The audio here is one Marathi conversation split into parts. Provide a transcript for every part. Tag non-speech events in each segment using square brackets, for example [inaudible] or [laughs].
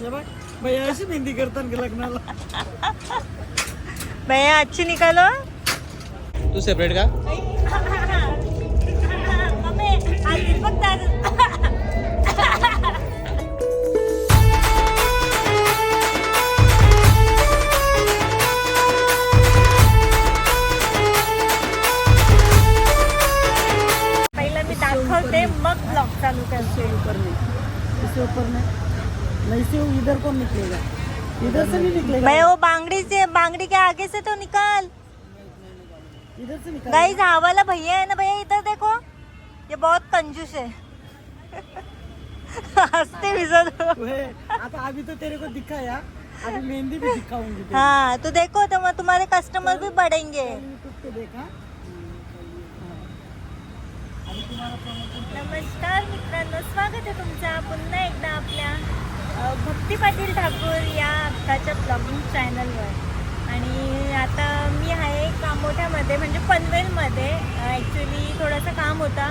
हे भैया अशी मेहंदी करतात का लग्नाला? [laughs] भैया अच्छी निकालो तू सेपरेट का? मम्मी आज फक्त पहिलं मी दाखवते मग ब्लॉग चालू करते. इससे ऊपर नहीं से इधर कौन निकलेगा? इधर से नहीं निकलेगा? मैं वो बांगड़ी से बांगड़ी के आगे से तो निकाल। इधर से निकाल। गाइस हाँ वाला भैया है ना भैया इधर देखो। ये बहुत कंजूस है। [laughs] हंसते भी सर आता अभी तो तेरे को दिखाया अभी मेहंदी भी दिखाऊंगी हाँ तो देखो तो तुम्हारे कस्टमर भी बढ़ेंगे। देखा। नमस्कार मित्रांनो स्वागत आहे तुमचं पुन्हा एकदा आपल्या भक्ती पाटील ठाकूर या आत्ताच्या ब्लॉगिंग चॅनलवर आणि आता मी आहे कामोठ्यामध्ये म्हणजे पनवेलमध्ये. ॲक्च्युली थोडंसं काम होता.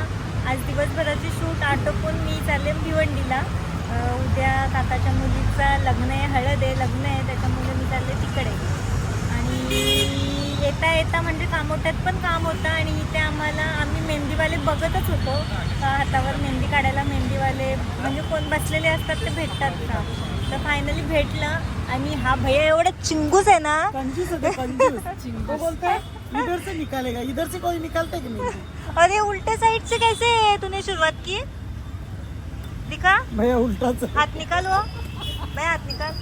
आज दिवसभराची शूट आटोपून मी चालले भिवंडीला. उद्या काकाच्या मुलीचा लग्न आहे हळद आहे लग्न आहे त्याच्यामुळे मी चालले तिकडे. आणि येता येता म्हणजे कामोट्यात पण काम होतं. आणि इथे आम्हाला आम्ही मेहंदीवाले बघतच होतो. हातावर मेहंदी काढायला मेहंदीवाले म्हणजे कोण बसलेले असतात ते भेटतात का? तर फायनली भेटलं. आणि हा भैया एवढा चिंगूस आहे ना. कंजूस होते कंजूस. वो बोलता है इधर से निकालेगा इधर से कोई निकालता है कि नहीं? अरे उल्टे साइड से कैसे तूने शुरुआत की? दिखा. भैया उल्टाच. हात निकाल वो. बाय हात निकाल.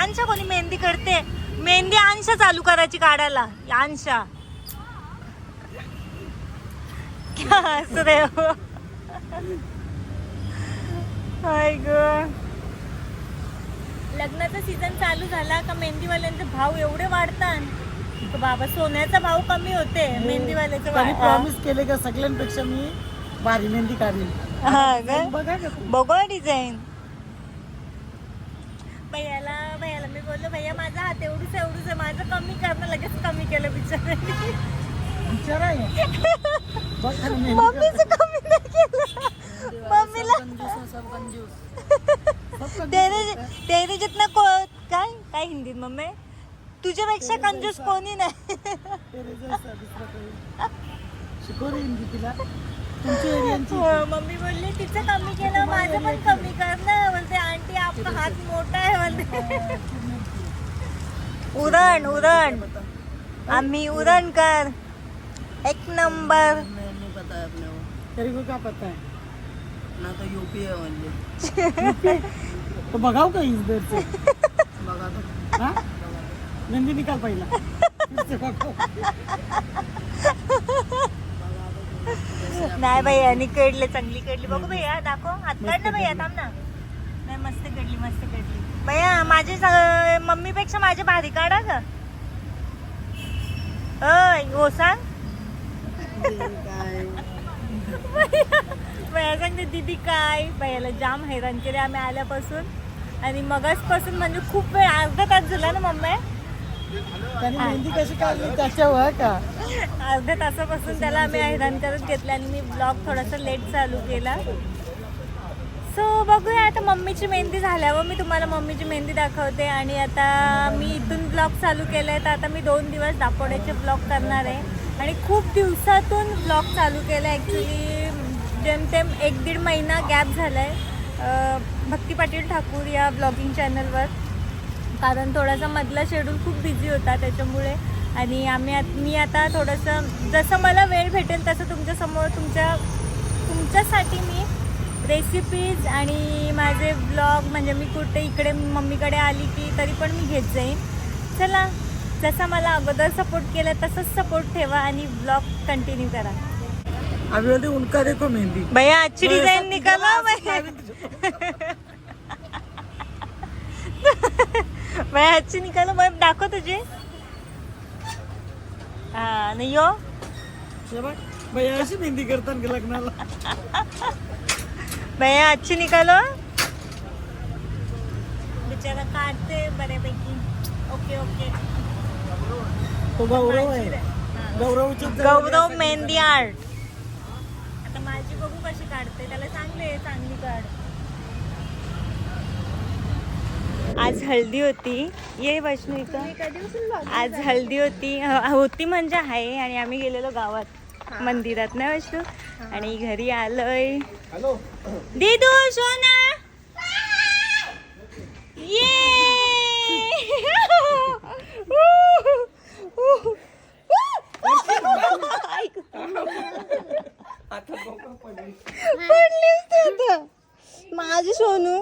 आंशा कोणी मेहंदी करते? मेहंदी आंशा चालू करायची काढायला. आंशा क्या हंस रहे हो. लग्नाचा सीझन चालू झाला का मेहंदीवाल्यांचे भाव एवढे वाढतात? बाबा सोन्याचा भाव कमी होते मेहंदीवाल्याचं त्यांनी वा- प्रॉमिस केले का सगळ्यांपेक्षा मी भारी मेहंदी काढेल. हा? बघा? बघू डिझाईन भैयाला भैयाला मी बोललो भैया माझा हात एवढूच एवढूच आहे. माझं कमी करणं लगेच कमी केलं बिचारे मम्मीचं कमी नाही केलं. मम्मीला. तेरे तेरे जितना को काय? काय हिंदीत मम्मी? तुझ्यापेक्षा कंजूस कोणी नाही. हो, मम्मी बोलली तिचं कमी केलं माझं पण कमी कर ना. बोलते आंटी आपका हात मोठा आहे. बोलते. उरण उरण. आम्ही उरण कर. एक नंबर. मैं नहीं पता है अपने को तेरे को क्या पता है ना तो यूपी है [laughs] तो बघाव का इधर से? बघा तो. हाँ? मेहंदी निकाल पहिला. फिर से बघाव. नाही भैया कडले चांगली कडली. बघू भैया दाखव. हात काढ ना भैया थांब ना. नाही मस्त कडली मस्त कडली. भैया माझी मम्मीपेक्षा माझी भारी काढा ग. हो सांग. भैया सांगते दीदी काय? भैयाला जाम हैराण केले आम्ही आल्यापासून. आणि मगाचपासून म्हणजे खूप वेळ अर्धा तास झाला ना मम्मी? मेहंदी कशी काढली? त्याच्यावर का? अर्ध्या तासापासून त्याला आम्ही हैराण करत घेतलं आणि मी ब्लॉग थोडासा लेट चालू केला. सो बघूया आता मम्मीची मेहंदी झाल्यावर मी तुम्हाला मम्मीची मेहंदी दाखवते आणि आता मी इथून ब्लॉग चालू केलं आहे तर आता मी दोन दिवस दापोड्याचे ब्लॉग करणार आहे. आणि खूप दिवसातून ब्लॉग चालू केला आहे ॲक्च्युली जेमतेम एक दीड महिना गॅप झाला आहे भक्ती पाटील ठाकूर या ब्लॉगिंग चॅनलवर कारण थोडासा मधला शेड्यूल खूप बिझी होता त्याच्यामुळे. आणि आम्ही मी आता थोडंसं जसं मला वेळ भेटेल तसं तुमच्यासमोर तुमच्या तुमच्यासाठी मी रेसिपीज आणि माझे ब्लॉग म्हणजे मी कुठे इकडे मम्मीकडे आली की तरी पण मी घेत जाईन. चला जसा मला अगोदर सपोर्ट केला तसंच सपोर्ट ठेवा आणि ब्लॉग कंटिन्यू करा. अभी उनका देखो मेहंदी. भैया अच्छी डिझाईन निकाला [laughs] भैया. अच्छी निकालो. मैं दाखव तुझे. हा नाही हो? बघ भैया अशी मेहंदी करतात लग्नाला? [laughs] भैया अच्छी निकालो। बिचारा काढते बऱ्यापैकी. Okay okay. तो गौरव आहे. गौरवची गौरव मेहंदी आर्ट आता माझी बघू कशी काढते. त्याला चांगले चांगली काढ. आज हळदी होती. ये वैष्णू इथं. आज हळदी होती. ह- होती म्हणजे आहे आणि आम्ही गेलेलो गावात. मंदिरात ना वैष्णू आणि घरी आलोय. दीदू सोना! माझी सोनू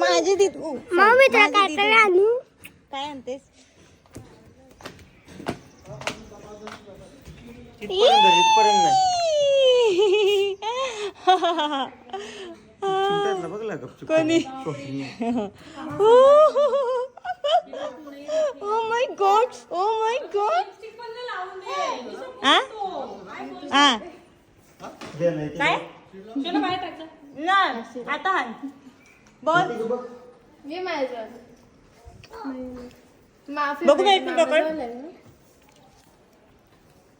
माझी दीदू. माझी दीदू. काय आणतेस? कोणी? Oh my God oh my God हा हा काय? ना आता हाय. बोल. बघू. ना एक मिनिट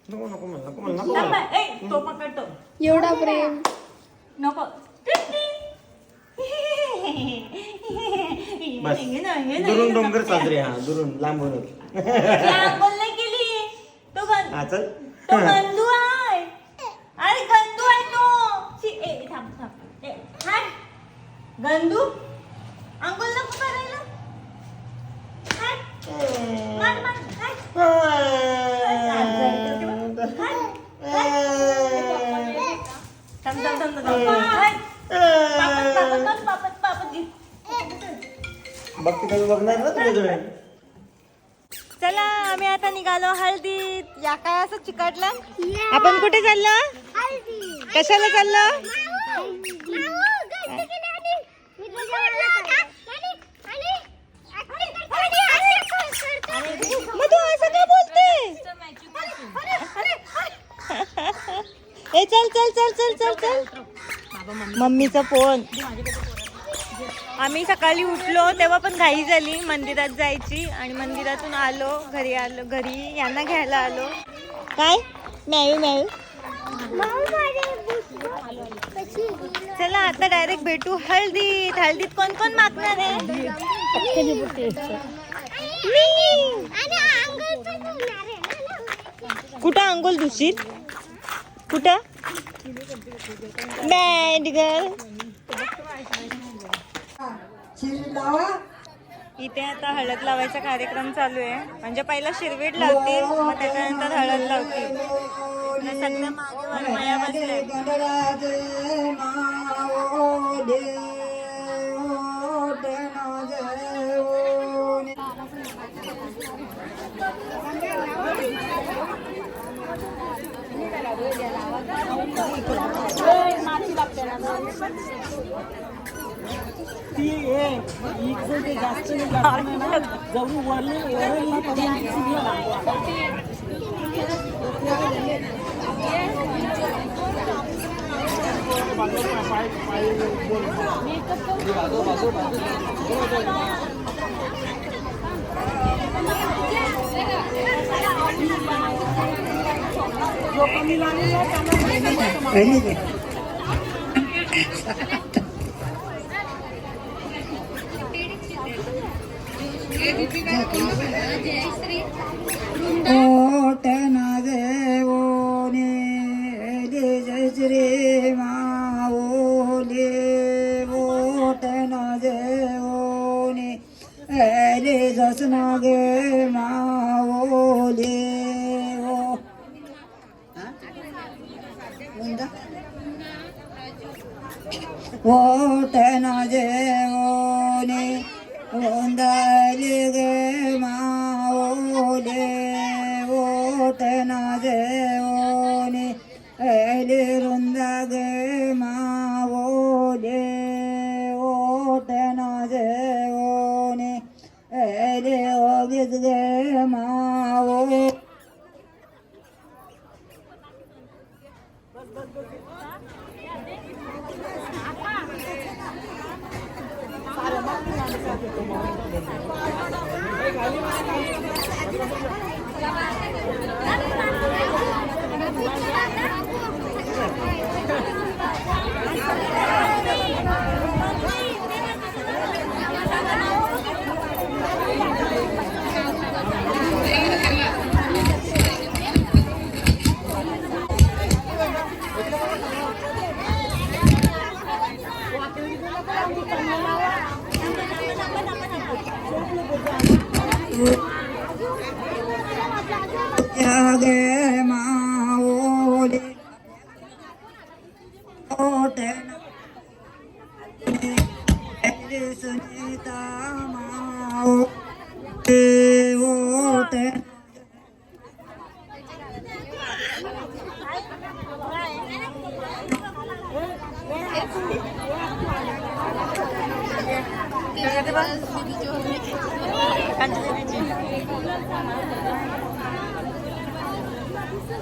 थांब. ए, तो पकडतो एवढा प्रेम. नको. बस. हे हे दुरून ना. डोंगर साजरे हा दुरून लांबूनच लांबून नाही केली तो गं- हा चल. तो गंदू आहे. अरे गंदू आहे तो. शी, ए थांब थांब. ए हाय. गंदू अंघोळ नको करायला. हाय मार मार हाय थांब थांब थांब थांब हाय पापत पापत पापत पापत घे बघ तिकडे बघणार ना तुझ्याजवळ चला आम्ही आता निघालो हळदीत. या काय असं चिकटलं? आपण कुठे चाललो? कशाला चाललो? मग तू असं का बोलते ए चल चल चल चल चल चल. मम्मीचा फोन. आम्ही सकाळी उठलो तेव्हा पण घाई झाली. मंदिरात जायची आणि मंदिरातून आलो घरी आलो घरी यांना घ्यायला आलो. काय? मॅयू मॅयू चला आता डायरेक्ट भेटू. हळदीत हळदीत कोण कोण मागणार आहे? मी. कुठं अंघोल धुशील? कुठं? Bad girl. इथे आता हळद लावायचा कार्यक्रम चालू आहे. म्हणजे पहिला शिरवीट लावतील मग त्याच्यानंतर हळद लावतील. सगळ्या मागे बसल्या ती हे इकडे ते जास्त नाही जास्त नाही ना जवळ वरली वरेल ना करून ती सिग्नल लागवा. जो कमी लागेल ना त्यांना घेऊन मग ओटना देवोने എന്താ? ഓട്ടനദേവോനെ ഓന്തലുകേ മാവോലേ ഓട്ടനദേവോനെ ഏലിരുന്തകേ itu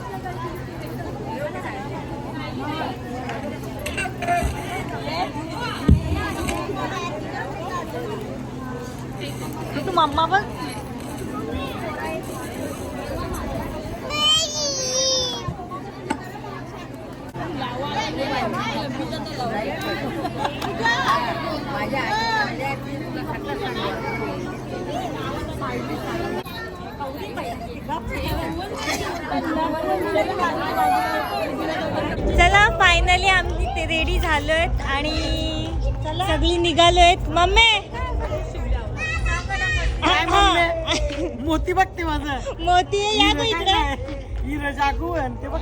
mama apa? Hãy subscribe cho kênh Ghiền Mì Gõ Để không bỏ lỡ những video hấp dẫn चला फायनली आम्ही ते रेडी झालोय आणि सगळी निघालोय मम्मी. मोती बघते माझं. मोती या गं इकडे. हिर जागू आणि ते बघ.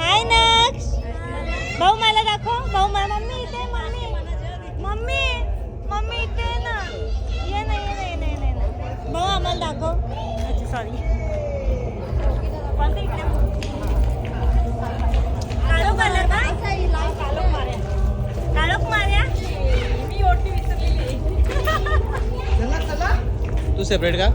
हाय नक्ष. भाऊ मला दाखव. भाऊ मला मम्मी इथे मम्मी मम्मी! भाऊ आम्हाला दाखव. सॉरी काळोख आला का काळोख मार्या? मी ओटी विसरलेली तू सेपरेट का?